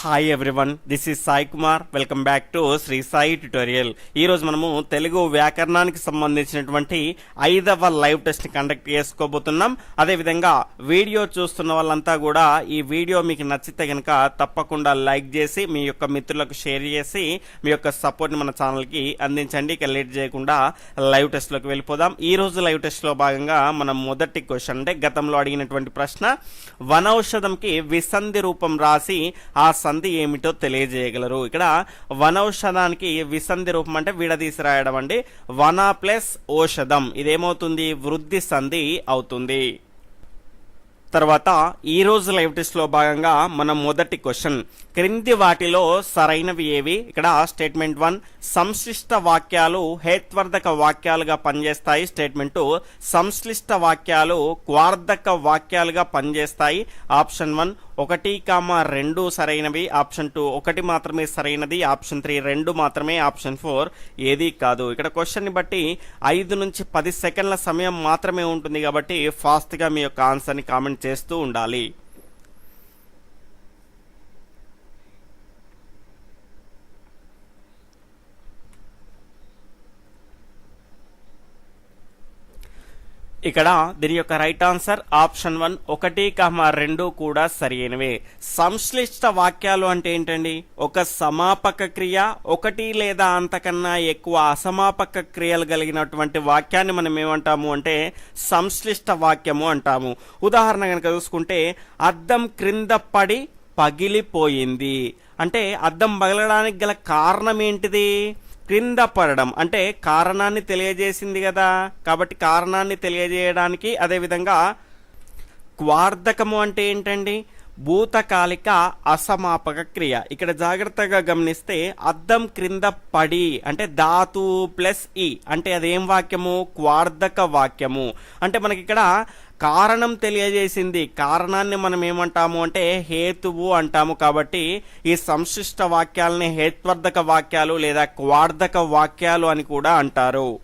Hi everyone this is Sai Kumar welcome back to Shri Sai tutorial ఈ రోజు మనము తెలుగు వ్యాకరణానికి సంబంధించినటువంటి ఐదవ లైవ్ టెస్ట్ని కండక్ట్ చేసుకోబోతున్నాం. అదేవిధంగా వీడియో చూస్తున్న వాళ్ళంతా కూడా ఈ వీడియో మీకు నచ్చితే కనుక తప్పకుండా లైక్ చేసి మీ యొక్క మిత్రులకు షేర్ చేసి మీ యొక్క సపోర్ట్ని మన ఛానల్కి అందించండి. ఇక లేట్ చేయకుండా లైవ్ టెస్ట్లోకి వెళ్ళిపోదాం. ఈ రోజు లైవ్ టెస్ట్లో భాగంగా మనం మొదటి క్వశ్చన్ అంటే గతంలో అడిగినటువంటి ప్రశ్న వనౌషధంకి విసంధి రూపం రాసి ఆ సంధి ఏమిటో తెలియజేయగలరు. ఇక్కడ వనౌషధానికి విసంధి రూపం అంటే విడదీసి రాయడం అండి వన ప్లస్ ఔషధం. ఇదేమవుతుంది? వృద్ధి సంధి అవుతుంది. తర్వాత ఈ రోజు లైవ్ టెస్ట్లో భాగంగా మన మొదటి క్వశ్చన్. క్రింది వాటిలో సరైనవి ఏవి? ఇక్కడ స్టేట్మెంట్ వన్ సంశ్లిష్ట వాక్యాలు హేత్వర్ధక వాక్యాలుగా పనిచేస్తాయి. స్టేట్మెంట్ టూ సంశ్లిష్ట వాక్యాలు క్వార్ధక వాక్యాలుగా పనిచేస్తాయి. ఆప్షన్ వన్ ఒకటి కామ రెండు సరైనవి ఆప్షన్ టూ ఒకటి మాత్రమే సరైనది ఆప్షన్ త్రీ రెండు మాత్రమే ఆప్షన్ ఫోర్ ఏది కాదు. ఇక్కడ క్వశ్చన్ని బట్టి ఐదు నుంచి పది సెకండ్ల సమయం మాత్రమే ఉంటుంది కాబట్టి ఫాస్ట్గా మీ యొక్క ఆన్సర్ని కామెంట్ చేస్తూ ఉండాలి. ఇక్కడ దీని యొక్క రైట్ ఆన్సర్ ఆప్షన్ వన్ ఒకటి కమ రెండు కూడా సరైనవే. సంశ్లిష్ట వాక్యాలు అంటే ఏంటండి? ఒక సమాపక క్రియ ఒకటి లేదా అంతకన్నా ఎక్కువ అసమాపక క్రియలు కలిగినటువంటి వాక్యాన్ని మనం ఏమంటాము అంటే సంశ్లిష్ట వాక్యము అంటాము. ఉదాహరణ కనుక చూసుకుంటే అద్దం క్రింద పడి పగిలిపోయింది. అంటే అద్దం పగలడానికి గల కారణం ఏంటిది? క్రింద పడడం. అంటే కారణాన్ని తెలియజేసింది కదా. కాబట్టి కారణాన్ని తెలియజేయడానికి అదేవిధంగా క్వార్ధకము అంటే ఏంటండి? భూతకాలిక అసమాపక క్రియ. ఇక్కడ జాగ్రత్తగా గమనిస్తే అద్దం క్రింద పడి అంటే ధాతు ప్లస్ ఈ. అంటే అదేం వాక్యము? క్వార్ధక వాక్యము. అంటే మనకి ఇక్కడ కారణం తెలియజేసింది. కారణాన్ని మనం ఏమంటాము అంటే హేతువు అంటాము కాబట్టి ఈ సంశిష్ట వాక్యాలని హేత్వర్ధక వాక్యాలు లేదా క్వార్ధక వాక్యాలు అని కూడా అంటారు.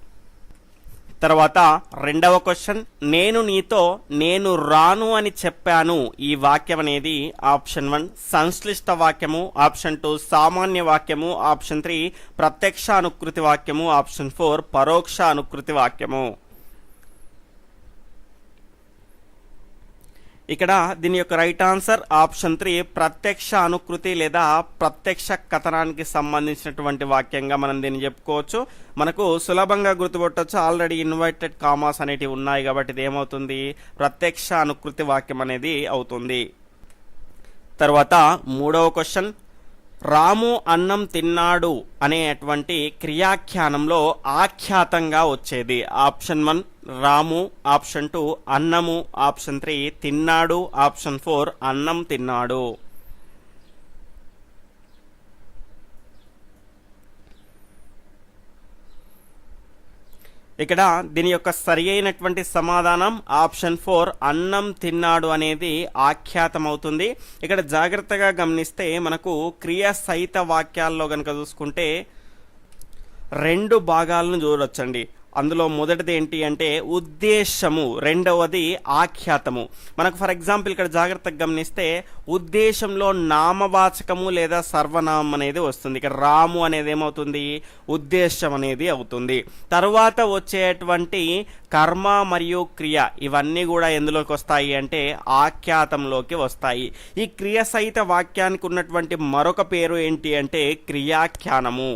తర్వాత రెండవ క్వశ్చన్ నేను నీతో నేను రాను అని చెప్పాను. ఈ వాక్యం అనేది ఆప్షన్ వన్. సంశ్లిష్ట వాక్యము ఆప్షన్ టూ. సామాన్య వాక్యము ఆప్షన్ త్రీ. ప్రత్యక్ష అనుకృతి వాక్యము ఆప్షన్ ఫోర్. పరోక్ష అనుకృతి వాక్యము. ఇక్కడ దీని యొక్క రైట్ ఆన్సర్ ఆప్షన్ త్రీ ప్రత్యక్ష అనుకృతి లేదా ప్రత్యక్ష కథనానికి సంబంధించినటువంటి వాక్యంగా మనం దీన్ని చెప్పుకోవచ్చు. మనకు సులభంగా గుర్తుపట్టవచ్చు ఆల్రెడీ ఇన్వైటెడ్ కామాస్ అనేటివి ఉన్నాయి కాబట్టి ఇది ఏమవుతుంది? ప్రత్యక్ష అనుకృతి వాక్యం అనేది అవుతుంది. తర్వాత మూడవ క్వశ్చన్ రాము అన్నం తిన్నాడు అనేటువంటి క్రియాఖ్యానంలో ఆఖ్యాతంగా వచ్చేది. Option one Ramu. Option two అన్నము. ఆప్షన్ త్రీ తిన్నాడు. ఆప్షన్ ఫోర్ అన్నం తిన్నాడు. ఇక్కడ దీని యొక్క సరి అయినటువంటి సమాధానం ఆప్షన్ ఫోర్ అన్నం తిన్నాడు అనేది ఆఖ్యాతమవుతుంది. ఇక్కడ జాగ్రత్తగా గమనిస్తే మనకు క్రియ సహిత వాక్యాల్లో కనుక చూసుకుంటే రెండు భాగాలను చూడొచ్చండి. అందులో మొదటిది ఏంటి అంటే ఉద్దేశము రెండవది ఆఖ్యాతము. మనకు ఫర్ ఎగ్జాంపుల్ ఇక్కడ జాగ్రత్తగా గమనిస్తే ఉద్దేశంలో నామవాచకము లేదా సర్వనామం అనేది వస్తుంది. ఇక్కడ రాము అనేది ఏమవుతుంది? ఉద్దేశం అనేది అవుతుంది. తర్వాత వచ్చేటువంటి కర్మ మరియు క్రియ ఇవన్నీ కూడా ఎందులోకి వస్తాయి అంటే ఆఖ్యాతంలోకి వస్తాయి. ఈ క్రియ సహిత వాక్యానికి ఉన్నటువంటి మరొక పేరు ఏంటి అంటే క్రియాఖ్యానము.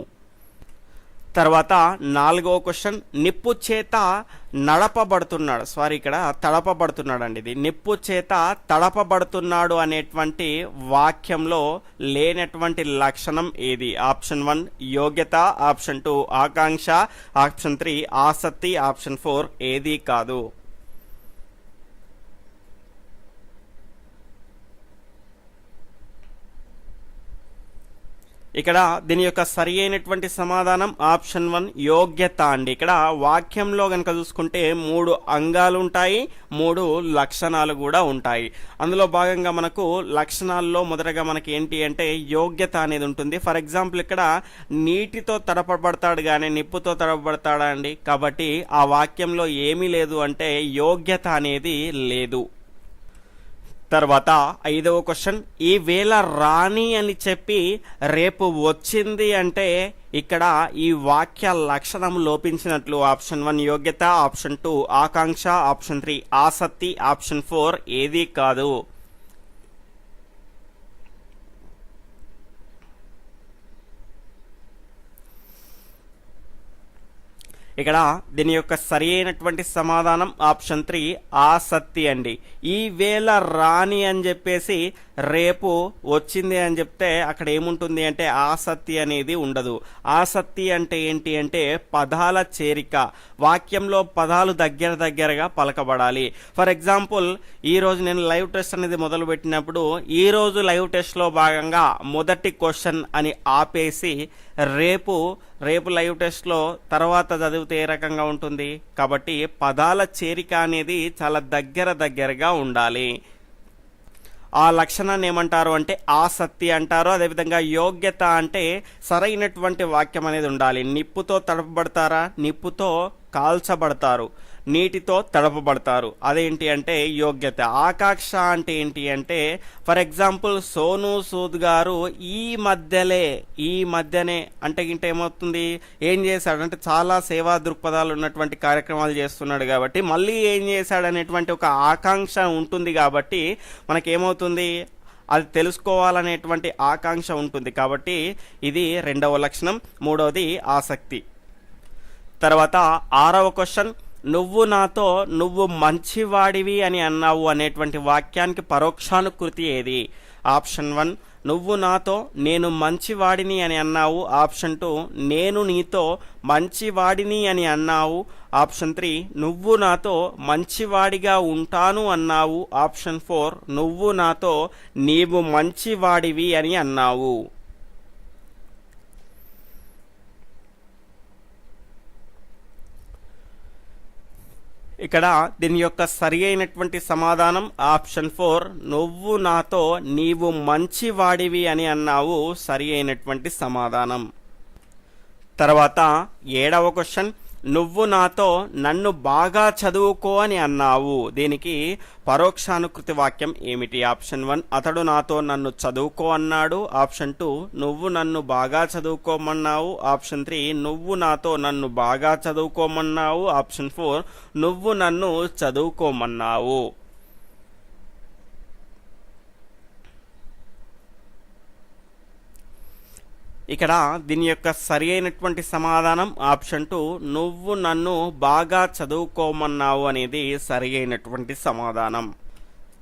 తర్వాత నాలుగో క్వశ్చన్ నిప్పు చేత నడపబడుతున్నాడు. సారీ ఇక్కడ తడపబడుతున్నాడు అండి ఇది. నిప్పు చేత తడపబడుతున్నాడు అనేటువంటి వాక్యంలో లేనటువంటి లక్షణం ఏది? ఆప్షన్ వన్ యోగ్యత. ఆప్షన్ టూ ఆకాంక్ష. ఆప్షన్ త్రీ ఆసక్తి. ఆప్షన్ ఫోర్ ఏది కాదు. ఇక్కడ దీని యొక్క సరి అయినటువంటి సమాధానం ఆప్షన్ వన్ యోగ్యత అండి. ఇక్కడ వాక్యంలో కనుక చూసుకుంటే మూడు అంగాలు ఉంటాయి మూడు లక్షణాలు కూడా ఉంటాయి. అందులో భాగంగా మనకు లక్షణాల్లో మొదటగా మనకి ఏంటి అంటే యోగ్యత అనేది ఉంటుంది. ఫర్ ఎగ్జాంపుల్ ఇక్కడ నీటితో తడపబడతాడు కానీ నిప్పుతో తడపబడతాడా అండి? కాబట్టి ఆ వాక్యంలో ఏమీ లేదు అంటే యోగ్యత అనేది లేదు. తర్వాత ఐదవ క్వశ్చన్ ఈ వేళ రాని అని చెప్పి రేపు వచ్చింది అంటే ఇక్కడ ఈ వాక్య లక్షణం లోపించినట్లు ఆప్షన్ వన్ యోగ్యత ఆప్షన్ టూ ఆకాంక్ష ఆప్షన్ త్రీ ఆసక్తి ఆప్షన్ ఫోర్ ఏది కాదు. ఇక్కడ దీని యొక్క సరి అయినటువంటి సమాధానం ఆప్షన్ త్రీ ఆసక్తి అండి. ఈ వేళ రాని అని చెప్పేసి రేపు వచ్చింది అని చెప్తే అక్కడ ఏముంటుంది అంటే ఆసక్తి అనేది ఉండదు. ఆసక్తి అంటే ఏంటి అంటే పదాల చేరిక. వాక్యంలో పదాలు దగ్గర దగ్గరగా పలకబడాలి. ఫర్ ఎగ్జాంపుల్ ఈ రోజు నేను లైవ్ టెస్ట్ అనేది మొదలుపెట్టినప్పుడు ఈరోజు లైవ్ టెస్ట్లో భాగంగా మొదటి క్వశ్చన్ అని ఆపేసి రేపు రేపు లైవ్ టెస్ట్లో తర్వాత చదివితే ఏ రకంగా ఉంటుంది? కాబట్టి పదాల చేరిక అనేది చాలా దగ్గర దగ్గరగా ఉండాలి. ఆ లక్షణాన్ని ఏమంటారు అంటే ఆసక్తి అంటారు. అదేవిధంగా యోగ్యత అంటే సరైనటువంటి వాక్యం అనేది ఉండాలి. నిప్పుతో తడపబడతారా? నిప్పుతో కాల్చబడతారు. నీటితో తడపబడతారు. అదేంటి అంటే యోగ్యత. ఆకాంక్ష అంటే ఏంటి అంటే ఫర్ ఎగ్జాంపుల్ సోను సూద్ గారు ఈ మధ్యలే ఈ మధ్యనే అంటే ఇంట ఏమవుతుంది? ఏం చేశాడు? అంటే చాలా సేవా దృక్పథాలు ఉన్నటువంటి కార్యక్రమాలు చేస్తున్నాడు కాబట్టి మళ్ళీ ఏం చేశాడు అనేటువంటి ఒక ఆకాంక్ష ఉంటుంది కాబట్టి మనకేమవుతుంది? అది తెలుసుకోవాలనేటువంటి ఆకాంక్ష ఉంటుంది కాబట్టి ఇది రెండవ లక్షణం. మూడవది ఆసక్తి. తర్వాత ఆరవ క్వశ్చన్. నువ్వు నాతో నువ్వు మంచివాడివి అని అన్నావు అనేటువంటి వాక్యానికి పరోక్షానుకృతి ఏది? ఆప్షన్ వన్ నువ్వు నాతో నేను మంచివాడిని అని అన్నావు. ఆప్షన్ టూ నేను నీతో మంచివాడిని అని అన్నావు. ఆప్షన్ త్రీ నువ్వు నాతో మంచివాడిగా ఉంటాను అన్నావు. ఆప్షన్ ఫోర్ నువ్వు నాతో నీవు మంచివాడివి అని అన్నావు. ఇక్కడ దీని యొక్క సరి అయినటువంటి సమాధానం ఆప్షన్ ఫోర్ నువ్వు నాతో నీవు మంచివాడివి అని అన్నావు సరి అయినటువంటి సమాధానం. తర్వాత ఏడవ క్వశ్చన్ నువ్వు నాతో నన్ను బాగా చదువుకో అని అన్నావు. దీనికి పరోక్షానుకృతి వాక్యం ఏమిటి? ఆప్షన్ వన్ అతడు నాతో నన్ను చదువుకో అన్నాడు. ఆప్షన్ టూ నువ్వు నన్ను బాగా చదువుకోమన్నావు. ఆప్షన్ త్రీ నువ్వు నాతో నన్ను బాగా చదువుకోమన్నావు. ఆప్షన్ ఫోర్ నువ్వు నన్ను చదువుకోమన్నావు. ఇక్కడ దీని యొక్క సరి అయినటువంటి సమాధానం ఆప్షన్ టూ నువ్వు నన్ను బాగా చదువుకోమన్నావు అనేది సరి అయినటువంటి సమాధానం.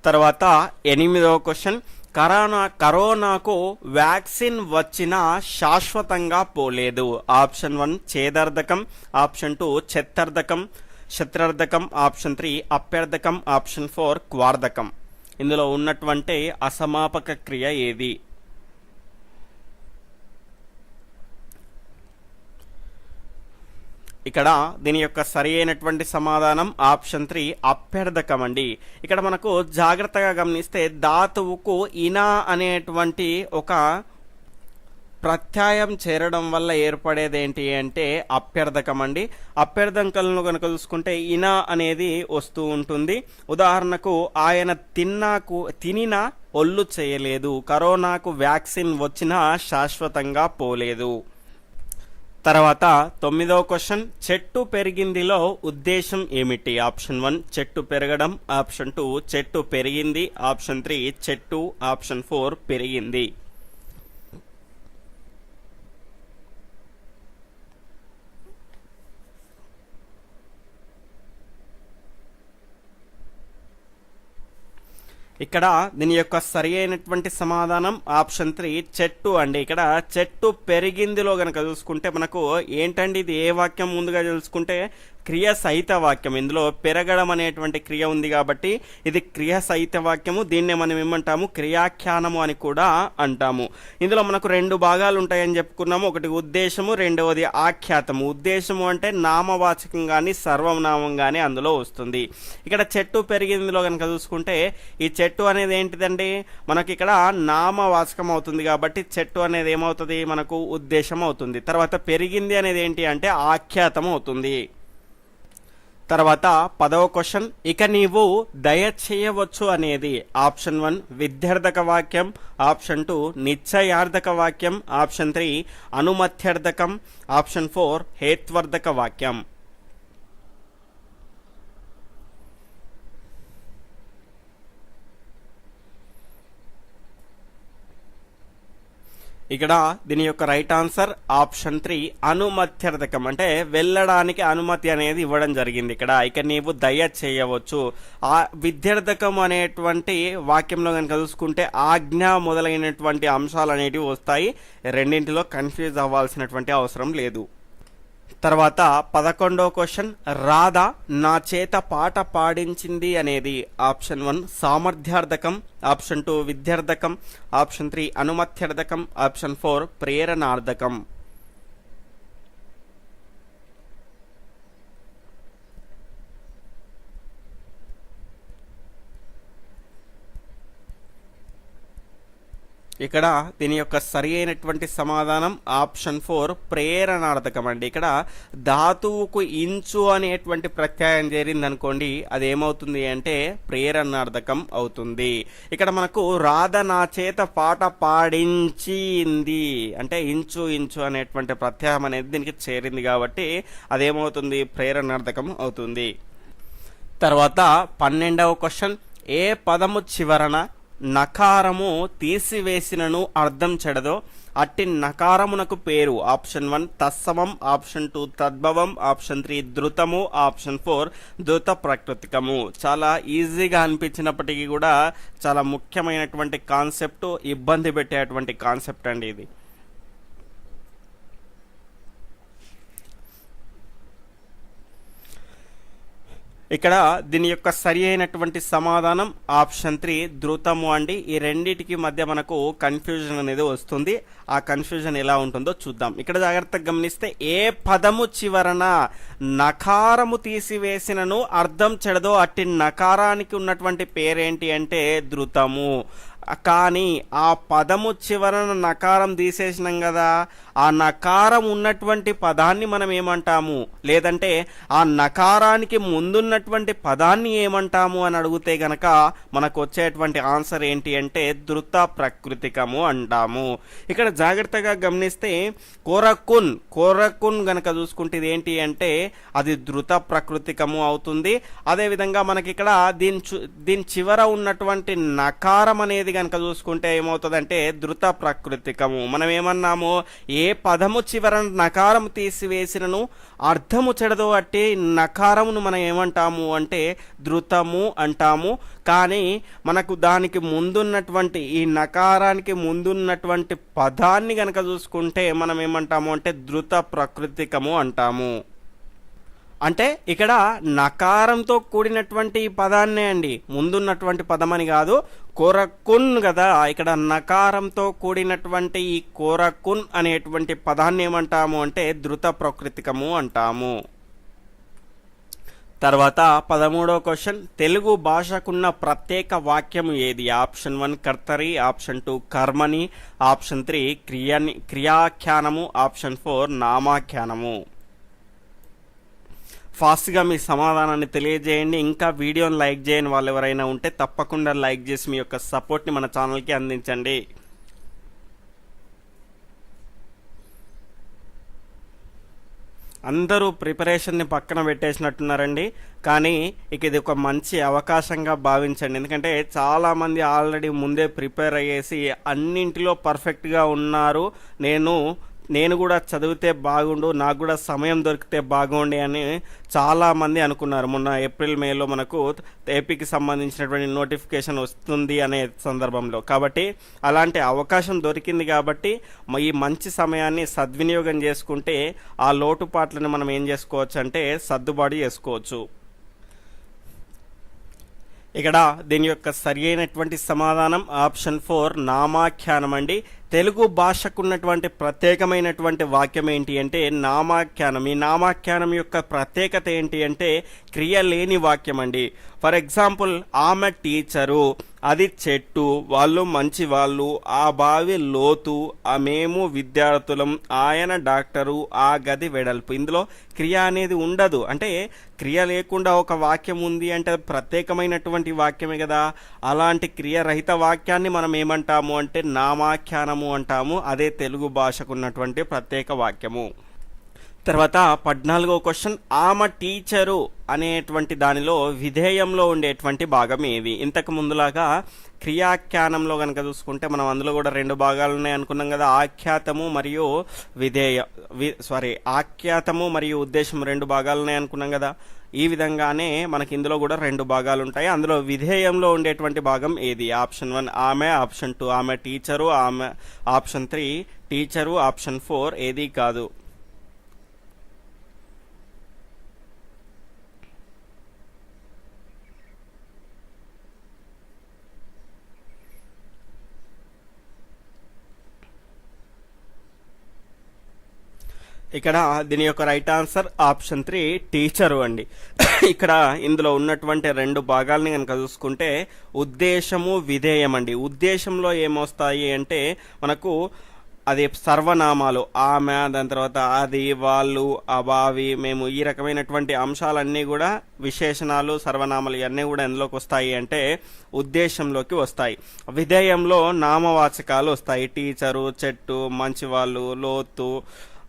తర్వాత ఎనిమిదవ క్వశ్చన్ కరోనా కరోనాకు వ్యాక్సిన్ వచ్చినా శాశ్వతంగా పోలేదు. ఆప్షన్ వన్ చేదర్ధకం ఆప్షన్ టూ చెత్తర్ధకం శత్రర్ధకం ఆప్షన్ త్రీ అప్యర్ధకం ఆప్షన్ ఫోర్ క్వార్ధకం. ఇందులో ఉన్నటువంటి అసమాపక క్రియ ఏది? ఇక్కడ దీని యొక్క సరి అయినటువంటి సమాధానం ఆప్షన్ త్రీ అభ్యర్థకం అండి ఇక్కడ మనకు జాగ్రత్తగా గమనిస్తే ధాతువుకు ఇనా అనేటువంటి ఒక ప్రత్యాయం చేరడం వల్ల ఏర్పడేది ఏంటి అంటే అభ్యర్థకం అండి అభ్యర్థకలను కనుక చూసుకుంటే ఇనా అనేది వస్తూ ఉంటుంది. ఉదాహరణకు ఆయన తిన్నాకు తినినా ఒళ్ళు చేయలేదు. కరోనాకు వ్యాక్సిన్ వచ్చినా శాశ్వతంగా పోలేదు. తర్వాత తొమ్మిదవ క్వశ్చన్ చెట్టు పెరిగిందిలో ఉద్దేశం ఏమిటి? ఆప్షన్ వన్ చెట్టు పెరగడం. ఆప్షన్ టూ చెట్టు పెరిగింది. ఆప్షన్ త్రీ చెట్టు. ఆప్షన్ ఫోర్ పెరిగింది. ఇక్కడ దీని యొక్క సరి అయినటువంటి సమాధానం ఆప్షన్ త్రీ చెట్టు అండి. ఇక్కడ చెట్టు పెరిగిందిలో గనక చూసుకుంటే మనకు ఏంటండి ఇది? ఏ వాక్యం ముందుగా తెలుసుకుంటే క్రియ సహిత వాక్యం ఇందులో పెరగడం అనేటువంటి క్రియ ఉంది కాబట్టి ఇది క్రియ సహిత వాక్యము దీన్నే మనం ఏమంటాము? క్రియాఖ్యానము అని కూడా అంటాము. ఇందులో మనకు రెండు భాగాలు ఉంటాయని చెప్పుకున్నాము. ఒకటి ఉద్దేశము రెండవది ఆఖ్యాతము. ఉద్దేశము అంటే నామవాచకం కానీ సర్వనామం కానీ అందులో వస్తుంది. ఇక్కడ చెట్టు పెరిగిందిలో కనుక చూసుకుంటే ఈ చెట్టు అనేది ఏంటిదండి? మనకి ఇక్కడ నామవాచకం అవుతుంది కాబట్టి చెట్టు అనేది ఏమవుతుంది? మనకు ఉద్దేశం అవుతుంది. తర్వాత పెరిగింది అనేది ఏంటి అంటే ఆఖ్యాతం అవుతుంది. తర్వాత పదవ క్వశ్చన్ ఇక నీవు దయ చేయవచ్చు అనేది. ఆప్షన్ వన్ విద్యార్థక వాక్యం. ఆప్షన్ టూ నిశ్చయార్థక వాక్యం. ఆప్షన్ త్రీ అనుమత్యర్థకం. ఆప్షన్ ఫోర్ హేత్వర్ధక వాక్యం. ఇక్కడ దీని యొక్క రైట్ ఆన్సర్ ఆప్షన్ త్రీ అనుమత్యర్థకం. అంటే వెళ్ళడానికి అనుమతి అనేది ఇవ్వడం జరిగింది ఇక్కడ. ఇక నీవు దయ చేయవచ్చు. ఆ విద్యార్థకం అనేటువంటి వాక్యంలో కనుక చూసుకుంటే ఆజ్ఞ మొదలైనటువంటి అంశాలు అనేటివి వస్తాయి. రెండింటిలో కన్ఫ్యూజ్ అవ్వాల్సినటువంటి అవసరం లేదు. తర్వాత పదకొండో క్వశ్చన్ రాధ నా చేత పాట పాడించింది అనేది ఆప్షన్ వన్ సామర్థ్యార్థకం ఆప్షన్ టూ విద్యార్థకం ఆప్షన్ త్రీ అనుమత్యర్థకం ఆప్షన్ ఫోర్ ప్రేరణార్థకం. ఇక్కడ దీని యొక్క సరి అయినటువంటి సమాధానం ఆప్షన్ ఫోర్ ప్రేరణార్థకం అండి ఇక్కడ ధాతువుకు ఇంచు అనేటువంటి ప్రత్యయం చేరింది అనుకోండి అది ఏమవుతుంది అంటే ప్రేరణార్థకం అవుతుంది. ఇక్కడ మనకు రాధ నా చేత పాట పాడించింది. అంటే ఇంచు ఇంచు అనేటువంటి ప్రత్యయం అనేది దీనికి చేరింది కాబట్టి అదేమవుతుంది? ప్రేరణార్థకం అవుతుంది. తర్వాత పన్నెండవ క్వశ్చన్ ఏ పదము చివరన నకారము తీసివేసినను అర్థం చెడదో అట్టి నకారమునకు పేరు. ఆప్షన్ వన్ తత్సవం. ఆప్షన్ టూ తద్భవం. ఆప్షన్ త్రీ ధృతము. ఆప్షన్ ఫోర్ ధృత ప్రకృతికము. చాలా ఈజీగా అనిపించినప్పటికీ కూడా చాలా ముఖ్యమైనటువంటి కాన్సెప్ట్ ఇబ్బంది పెట్టేటువంటి కాన్సెప్ట్ అండి ఇది. ఇక్కడ దీని యొక్క సరి అయినటువంటి సమాధానం ఆప్షన్ త్రీ ధృతము అండి. ఈ రెండింటికి మధ్య మనకు కన్ఫ్యూజన్ అనేది వస్తుంది. ఆ కన్ఫ్యూజన్ ఎలా ఉంటుందో చూద్దాం. ఇక్కడ జాగ్రత్తగా గమనిస్తే ఏ పదము చివరన నకారము తీసివేసినను అర్థం చెడదో అట్టి నకారానికి ఉన్నటువంటి పేరేంటి అంటే ధృతము. కానీ ఆ పదము చివరన నకారం తీసేసినాం కదా ఆ నకారం ఉన్నటువంటి పదాన్ని మనం ఏమంటాము? లేదంటే ఆ నకారానికి ముందున్నటువంటి పదాన్ని ఏమంటాము అని అడిగితే గనక మనకు వచ్చేటువంటి ఆన్సర్ ఏంటి అంటే ధృత ప్రకృతికము అంటాము. ఇక్కడ జాగ్రత్తగా గమనిస్తే కోరకున్ కోరకున్ గనక చూసుకుంటే ఇది ఏంటి అంటే అది ధృత ప్రకృతికము అవుతుంది. అదేవిధంగా మనకి ఇక్కడ దీని చు- దీని చివర ఉన్నటువంటి నకారం అనేది కనుక చూసుకుంటే ఏమవుతుందంటే ధృత ప్రకృతికము. మనం ఏమన్నాము ఏ పదము చివర నకారం తీసివేసినను అర్థము చెడదు అంటే నకారమును మనం ఏమంటాము అంటే ధృతము అంటాము. కానీ మనకు దానికి ముందున్నటువంటి ఈ నకారానికి ముందున్నటువంటి పదాన్ని కనుక చూసుకుంటే మనం ఏమంటాము అంటే ధృత ప్రకృతికము అంటాము. అంటే ఇక్కడ నకారంతో కూడినటువంటి ఈ పదాన్నే అండి. ముందున్నటువంటి పదమని కాదు కోరకున్ కదా. ఇక్కడ నకారంతో కూడినటువంటి ఈ కోరకున్ అనేటువంటి పదాన్ని ఏమంటాము అంటే ధృత ప్రకృతికము అంటాము. తర్వాత పదమూడో క్వశ్చన్ తెలుగు భాషకున్న ప్రత్యేక వాక్యం ఏది? ఆప్షన్ వన్ కర్తరి ఆప్షన్ టూ కర్మని ఆప్షన్ త్రీ క్రియని క్రియాఖ్యానము ఆప్షన్ ఫోర్ నామాఖ్యానము. ఫాస్ట్గా మీ సమాధానాన్ని తెలియజేయండి. ఇంకా వీడియోని లైక్ చేయని వాళ్ళు ఎవరైనా ఉంటే తప్పకుండా లైక్ చేసి మీ యొక్క సపోర్ట్ని మన ఛానల్కి అందించండి. అందరూ ప్రిపరేషన్ని పక్కన పెట్టేసినట్టున్నారండి. కానీ ఇక ఇది ఒక మంచి అవకాశంగా భావించండి. ఎందుకంటే చాలామంది ఆల్రెడీ ముందే ప్రిపేర్ అయ్యేసి అన్నింటిలో పర్ఫెక్ట్గా ఉన్నారు. నేను నేను కూడా చదివితే బాగుండు నాకు కూడా సమయం దొరికితే బాగుండి అని చాలామంది అనుకున్నారు. మొన్న ఏప్రిల్ మేలో మనకు ఏపీకి సంబంధించినటువంటి నోటిఫికేషన్ వస్తుంది అనే సందర్భంలో. కాబట్టి అలాంటి అవకాశం దొరికింది కాబట్టి మ- ఈ మంచి సమయాన్ని సద్వినియోగం చేసుకుంటే ఆ లోటుపాట్లను మనం ఏం చేసుకోవచ్చు అంటే సర్దుబాటు చేసుకోవచ్చు. ఇక్కడ దీని యొక్క సరి అయినటువంటి సమాధానం ఆప్షన్ ఫోర్ నామాఖ్యానం అండి. తెలుగు భాషకు ఉన్నటువంటి ప్రత్యేకమైనటువంటి వాక్యం ఏంటి అంటే నామాఖ్యానం. ఈ నామాఖ్యానం యొక్క ప్రత్యేకత ఏంటి అంటే క్రియ లేని వాక్యం అండి ఫర్ ఎగ్జాంపుల్ ఆమె టీచరు అది చెట్టు వాళ్ళు మంచి వాళ్ళు ఆ బావి లోతు ఆ మేము విద్యార్థులం ఆయన డాక్టరు ఆ గది వెడల్పు. ఇందులో క్రియ అనేది ఉండదు. అంటే క్రియ లేకుండా ఒక వాక్యం ఉంది అంటే ప్రత్యేకమైనటువంటి వాక్యమే కదా. అలాంటి క్రియరహిత వాక్యాన్ని మనం ఏమంటాము అంటే నామాఖ్యానం నామాఖ్యానము అంటాము అదే తెలుగు భాషకు ఉన్నటువంటి ప్రత్యేక వాక్యము. తర్వాత పద్నాలుగో క్వశ్చన్ ఆమె టీచరు అనేటువంటి దానిలో విధేయంలో ఉండేటువంటి భాగం ఏది ఇంతకు ముందులాగా క్రియాఖ్యానంలో కనుక చూసుకుంటే మనం అందులో కూడా రెండు భాగాలు ఉన్నాయి అనుకున్నాం కదా ఆఖ్యాతము మరియు విధేయ వి సారీ ఆఖ్యాతము మరియు ఉద్దేశం రెండు భాగాలు ఉన్నాయి అనుకున్నాం కదా. ఈ విధంగానే మనకి ఇందులో కూడా రెండు భాగాలు ఉంటాయి. అందులో విధేయంలో ఉండేటువంటి భాగం ఏది? ఆప్షన్ వన్ ఆమె ఆప్షన్ టూ ఆమె టీచరు ఆమె option three teacher option four ఏది కాదు. ఇక్కడ దీని యొక్క right answer option three teacher అండి. ఇక్కడ ఇందులో ఉన్నటువంటి రెండు భాగాల్ని కనుక చూసుకుంటే ఉద్దేశము విధేయం అండి. ఉద్దేశంలో ఏమొస్తాయి అంటే మనకు అది సర్వనామాలు ఆమె దాని తర్వాత అది వాళ్ళు అబావి మేము ఈ రకమైనటువంటి అంశాలన్నీ కూడా విశేషణాలు సర్వనామాలు ఇవన్నీ కూడా ఎందులోకి వస్తాయి అంటే ఉద్దేశంలోకి వస్తాయి. విధేయంలో నామవాచకాలు వస్తాయి. టీచరు చెట్టు మంచివాళ్ళు లోతు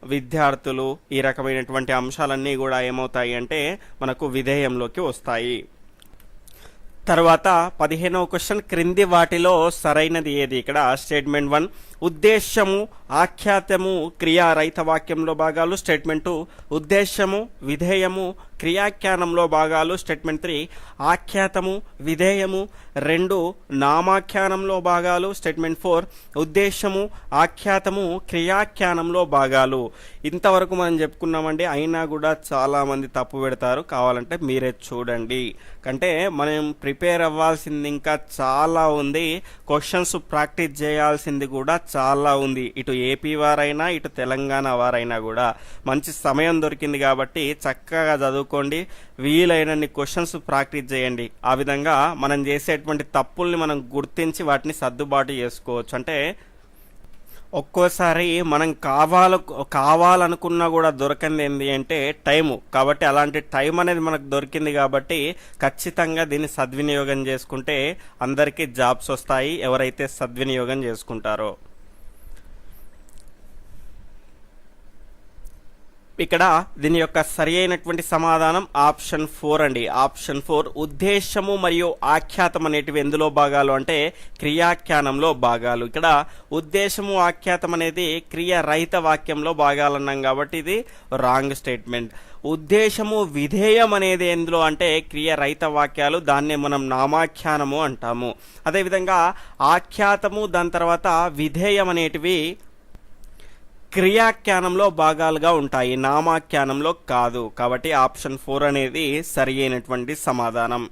విద్యార్థులు ఈ రకమైనటువంటి అంశాలన్నీ కూడా ఏమవుతాయి అంటే మనకు విధేయంలోకి వస్తాయి. తర్వాత పదిహేనవ క్వశ్చన్ క్రింది వాటిలో సరైనది ఏది? ఇక్కడ స్టేట్మెంట్ వన్. ఉద్దేశ్యము ఆఖ్యాతము క్రియా రైత వాక్యంలో భాగాలు. Statement two. ఉద్దేశ్యము విధేయము క్రియాఖ్యానంలో భాగాలు. Statement three. ఆఖ్యాతము విధేయము. రెండు నామాఖ్యానంలో భాగాలు. Statement four. ఉద్దేశము ఆఖ్యాతము క్రియాఖ్యానంలో భాగాలు. ఇంతవరకు మనం చెప్పుకున్నామండి అయినా కూడా చాలామంది తప్పు పెడతారు. కావాలంటే మీరే చూడండి. అంటే మనం ప్రిపేర్ అవ్వాల్సింది ఇంకా చాలా ఉంది. క్వశ్చన్స్ ప్రాక్టీస్ చేయాల్సింది కూడా చాలా ఉంది. ఇటు ఏపీ వారైనా ఇటు తెలంగాణ వారైనా కూడా. మంచి సమయం దొరికింది కాబట్టి చక్కగా చదువుకోండి. వీలైనన్ని క్వశ్చన్స్ ప్రాక్టీస్ చేయండి. ఆ విధంగా మనం చేసేటువంటి తప్పుల్ని మనం గుర్తించి వాటిని సర్దుబాటు చేసుకోవచ్చు. అంటే ఒక్కోసారి మనం కావాల కావాలనుకున్నా కూడా దొరకంది ఏంటి అంటే టైము. కాబట్టి అలాంటి టైం అనేది మనకు దొరికింది కాబట్టి ఖచ్చితంగా దీన్ని సద్వినియోగం చేసుకుంటే అందరికీ జాబ్స్ వస్తాయి. ఎవరైతే సద్వినియోగం చేసుకుంటారో ఇక్కడ దీని యొక్క సరి అయినటువంటి సమాధానం ఆప్షన్ ఫోర్ అండి. ఆప్షన్ ఫోర్ ఉద్దేశము మరియు ఆఖ్యాతం అనేటివి ఎందులో భాగాలు అంటే క్రియాఖ్యానంలో భాగాలు. ఇక్కడ ఉద్దేశము ఆఖ్యాతం అనేది క్రియ రహిత వాక్యంలో భాగాలన్నాం కాబట్టి ఇది రాంగ్ స్టేట్మెంట్. ఉద్దేశము విధేయం అనేది ఎందులో అంటే క్రియ రహిత వాక్యాలు దాన్నే మనం నామాఖ్యానము అంటాము. అదేవిధంగా ఆఖ్యాతము దాని తర్వాత విధేయం అనేటివి క్రియాఖ్యానంలో భాగాలుగా ఉంటాయి. నామాఖ్యానంలో కాదు. కాబట్టి ఆప్షన్ ఫోర్ అనేది సరి అయినటువంటి సమాధానం.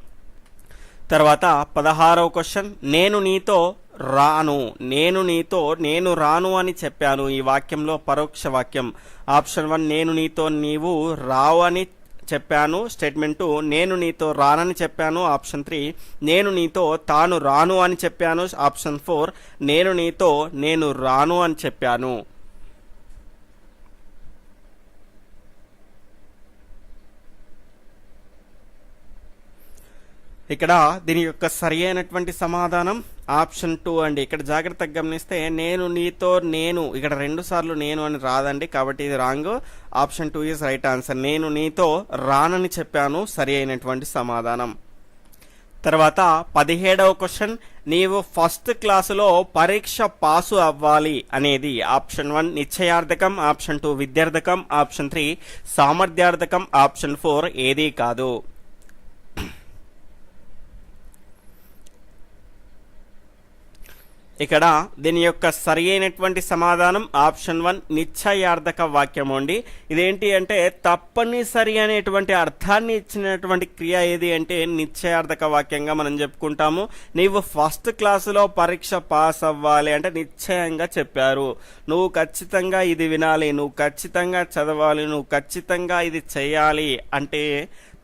తర్వాత పదహారవ క్వశ్చన్. నేను నీతో రాను. నేను నీతో నేను రాను అని చెప్పాను ఈ వాక్యంలో పరోక్ష వాక్యం. ఆప్షన్ వన్ నేను నీతో నీవు రావు అని చెప్పాను. స్టేట్మెంటు నేను నీతో రానని చెప్పాను. ఆప్షన్ త్రీ నేను నీతో తాను రాను అని చెప్పాను. ఆప్షన్ ఫోర్ నేను నీతో నేను రాను అని చెప్పాను. ఇక్కడ దీని యొక్క సరి అయినటువంటి సమాధానం ఆప్షన్ టూ అండి. ఇక్కడ జాగ్రత్తగా గమనిస్తే నేను నీతో నేను ఇక్కడ రెండు సార్లు నేను అని రాదండి. కాబట్టి ఇది wrong. Option two is right answer. నేను నీతో రానని చెప్పాను సరి అయినటువంటి సమాధానం. తర్వాత పదిహేడవ క్వశ్చన్. నీవు ఫస్ట్ క్లాసులో పరీక్ష పాసు అవ్వాలి అనేది ఆప్షన్ వన్. నిశ్చయార్థకం ఆప్షన్ టూ విద్యార్థకం ఆప్షన్ త్రీ సామర్థ్యార్థకం ఆప్షన్ ఫోర్ ఏదీ కాదు. ఇక్కడ దీని యొక్క సరి అయినటువంటి సమాధానం ఆప్షన్ వన్ నిశ్చయార్థక వాక్యం అండి. ఇదేంటి అంటే తప్పనిసరి అనేటువంటి అర్థాన్ని ఇచ్చినటువంటి క్రియ ఏది అంటే నిశ్చయార్థక వాక్యంగా మనం చెప్పుకుంటాము. నీవు ఫస్ట్ క్లాసులో పరీక్ష పాస్ అవ్వాలి అంటే నిశ్చయంగా చెప్పారు. నువ్వు ఖచ్చితంగా ఇది వినాలి నువ్వు ఖచ్చితంగా చదవాలి నువ్వు ఖచ్చితంగా ఇది చేయాలి అంటే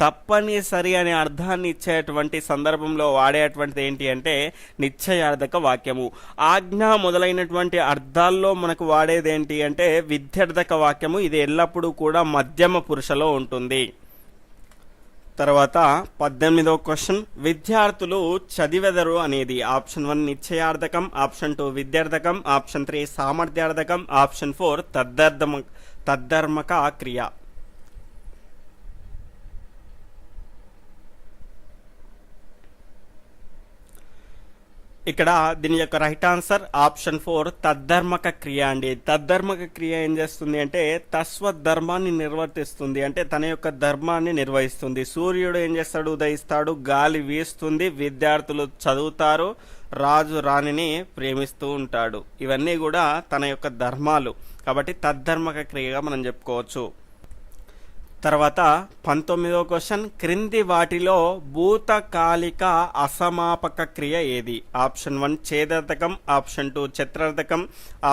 తప్పనిసరి అనే అర్థాన్ని ఇచ్చేటువంటి సందర్భంలో వాడేటువంటిది ఏంటి అంటే నిశ్చయార్థక వాక్యము. ఆజ్ఞ మొదలైనటువంటి అర్థాల్లో మనకు వాడేది ఏంటి అంటే విద్యార్థక వాక్యము. ఇది ఎల్లప్పుడూ కూడా మధ్యమ పురుషలో ఉంటుంది. తర్వాత పద్దెనిమిదవ క్వశ్చన్. విద్యార్థులు చదివెదరు అనేది. ఆప్షన్ వన్ నిశ్చయార్థకం ఆప్షన్ టూ విద్యార్థకం ఆప్షన్ త్రీ సామర్థ్యార్థకం ఆప్షన్ ఫోర్ తద్దర్థమ తద్ధర్మక క్రియ. ఇక్కడ దీని యొక్క రైట్ ఆన్సర్ ఆప్షన్ ఫోర్ తద్ధర్మక క్రియ అండి. తద్ధర్మక క్రియ ఏం చేస్తుంది అంటే తస్వధర్మాన్ని నిర్వర్తిస్తుంది. అంటే తన యొక్క ధర్మాన్ని నిర్వహిస్తుంది. సూర్యుడు ఏం చేస్తాడు? ఉదయిస్తాడు. గాలి వీస్తుంది. విద్యార్థులు చదువుతారు. రాజు రాణిని ప్రేమిస్తూ ఉంటాడు. ఇవన్నీ కూడా తన యొక్క ధర్మాలు. కాబట్టి తద్ధర్మక క్రియగా మనం చెప్పుకోవచ్చు. తర్వాత పంతొమ్మిదవ క్వశ్చన్ క్రింది వాటిలో భూతకాలిక అసమాపక క్రియ ఏది? ఆప్షన్ వన్ ఛేదర్థకం. ఆప్షన్ టూ చిత్రార్థకం.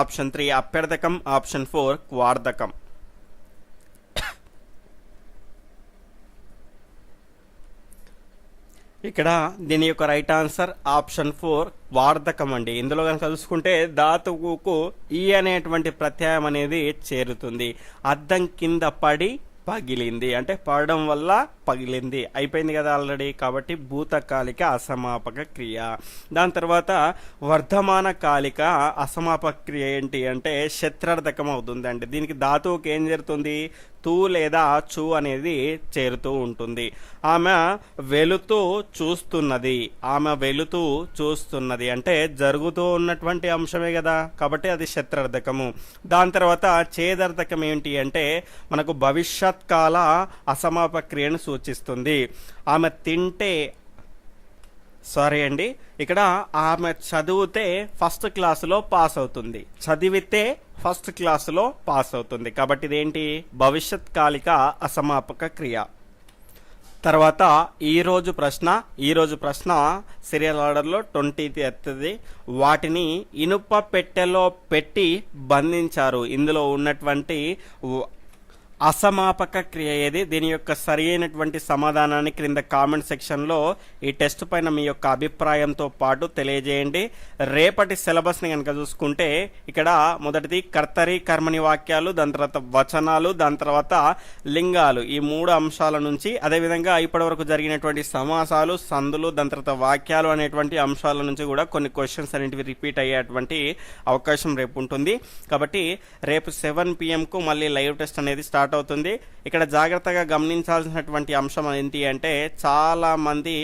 ఆప్షన్ త్రీ అప్యర్థకం. ఆప్షన్ ఫోర్ క్వార్థకం ఇక్కడ దీని యొక్క రైట్ ఆన్సర్ ఆప్షన్ ఫోర్ వార్ధకం అండి. ఇందులో కనుక చూసుకుంటే ధాతువుకు ఈ అనేటువంటి ప్రత్యయం అనేది చేరుతుంది. అద్దం కింద పడి పగిలింది. అంటే పడడం వల్ల పగిలింది. అయిపోయింది కదా ఆల్రెడీ. కాబట్టి భూతకాలిక అసమాపక క్రియ. దాని తర్వాత వర్ధమాన కాలిక అసమాపక క్రియ ఏంటి అంటే శత్రార్థకం అవుతుంది అంటే దీనికి ధాతువుకి ఏం జరుగుతుంది తూ లేదా చూ అనేది చేరుతూ ఉంటుంది. ఆమె వెలుతూ చూస్తున్నది. ఆమె వెలుతూ చూస్తున్నది అంటే జరుగుతూ ఉన్నటువంటి అంశమే కదా. కాబట్టి అది శత్రార్థకము. దాని తర్వాత చేదర్థకం ఏంటి అంటే మనకు భవిష్యత్ కాల అసమాప క్రియను సూచిస్తుంది. ఆమె తింటే సారీ అండి. ఇక్కడ ఆమె చదివితే ఫస్ట్ క్లాసులో పాస్ అవుతుంది. చదివితే ఫస్ట్ క్లాసులో పాస్ అవుతుంది. కాబట్టి ఇదేంటి? భవిష్యత్ కాలిక అసమాపక క్రియ. తర్వాత ఈరోజు ప్రశ్న ఈరోజు ప్రశ్న సీరియల్ ఆర్డర్లో ట్వంటీ ఎత్తది. వాటిని ఇనుప పెట్టెలో పెట్టి బంధించారు. ఇందులో ఉన్నటువంటి అసమాపక క్రియ ఏది దీని యొక్క సరి అయినటువంటి సమాధానాన్ని క్రింద కామెంట్ సెక్షన్లో ఈ టెస్ట్ పైన మీ యొక్క అభిప్రాయంతో పాటు తెలియజేయండి. రేపటి సిలబస్ని కనుక చూసుకుంటే ఇక్కడ మొదటిది కర్తరి కర్మని వాక్యాలు దాని తర్వాత వచనాలు దాని తర్వాత లింగాలు ఈ మూడు అంశాల నుంచి. అదేవిధంగా ఇప్పటివరకు జరిగినటువంటి సమాసాలు సందులు దాని తర్వాత వాక్యాలు అనేటువంటి అంశాల నుంచి కూడా కొన్ని క్వశ్చన్స్ అనేటివి రిపీట్ అయ్యేటువంటి అవకాశం రేపు ఉంటుంది. కాబట్టి రేపు సెవెన్ పిఎంకు మళ్ళీ లైవ్ టెస్ట్ అనేది స్టార్ట్ స్టార్ట్ అవుతుంది ఇక్కడ జాగ్రత్తగా గమనించాల్సినటువంటి అంశం ఏంటి అంటే చాలామంది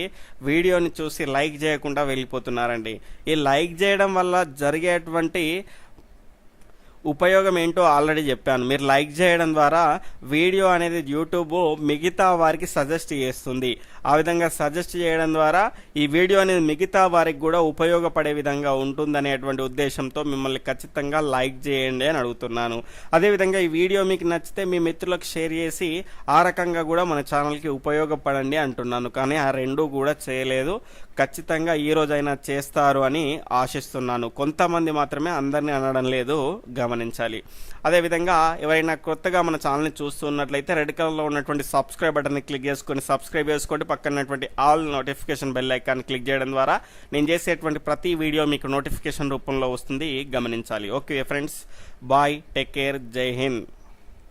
వీడియోని చూసి లైక్ చేయకుండా వెళ్ళిపోతున్నారండి. ఈ లైక్ చేయడం వల్ల జరిగేటువంటి ఉపయోగం ఏంటో ఆల్రెడీ చెప్పాను. మీరు లైక్ చేయడం ద్వారా వీడియో అనేది యూట్యూబ్ మిగతా వారికి సజెస్ట్ చేస్తుంది. ఆ విధంగా సజెస్ట్ చేయడం ద్వారా ఈ వీడియో అనేది మిగతా వారికి కూడా ఉపయోగపడే విధంగా ఉంటుందనేటువంటి ఉద్దేశంతో మిమ్మల్ని ఖచ్చితంగా లైక్ చేయండి అని అడుగుతున్నాను. అదేవిధంగా ఈ వీడియో మీకు నచ్చితే మీ మిత్రులకు షేర్ చేసి ఆ రకంగా కూడా మన ఛానల్కి ఉపయోగపడండి అంటున్నాను. కానీ ఆ రెండూ కూడా చేయలేదు. ఖచ్చితంగా ఈ రోజైనా చేస్తారు అని ఆశిస్తున్నాను. కొంతమంది మాత్రమే అందరినీ అనడం లేదు గమనించాలి. అదేవిధంగా ఎవరైనా కొత్తగా మన ఛానల్ని చూస్తున్నట్లయితే రెడ్ కలర్లో ఉన్నటువంటి సబ్స్క్రైబ్ బటన్ని క్లిక్ చేసుకొని సబ్స్క్రైబ్ చేసుకోండి. పక్కనటువంటి all notification bell icon click చేయడం ద్వారా నేను చేసేటువంటి ప్రతి వీడియో మీకు నోటిఫికేషన్ రూపంలో వస్తుంది. గమనించాలి. Okay friends bye take care జై హింద్.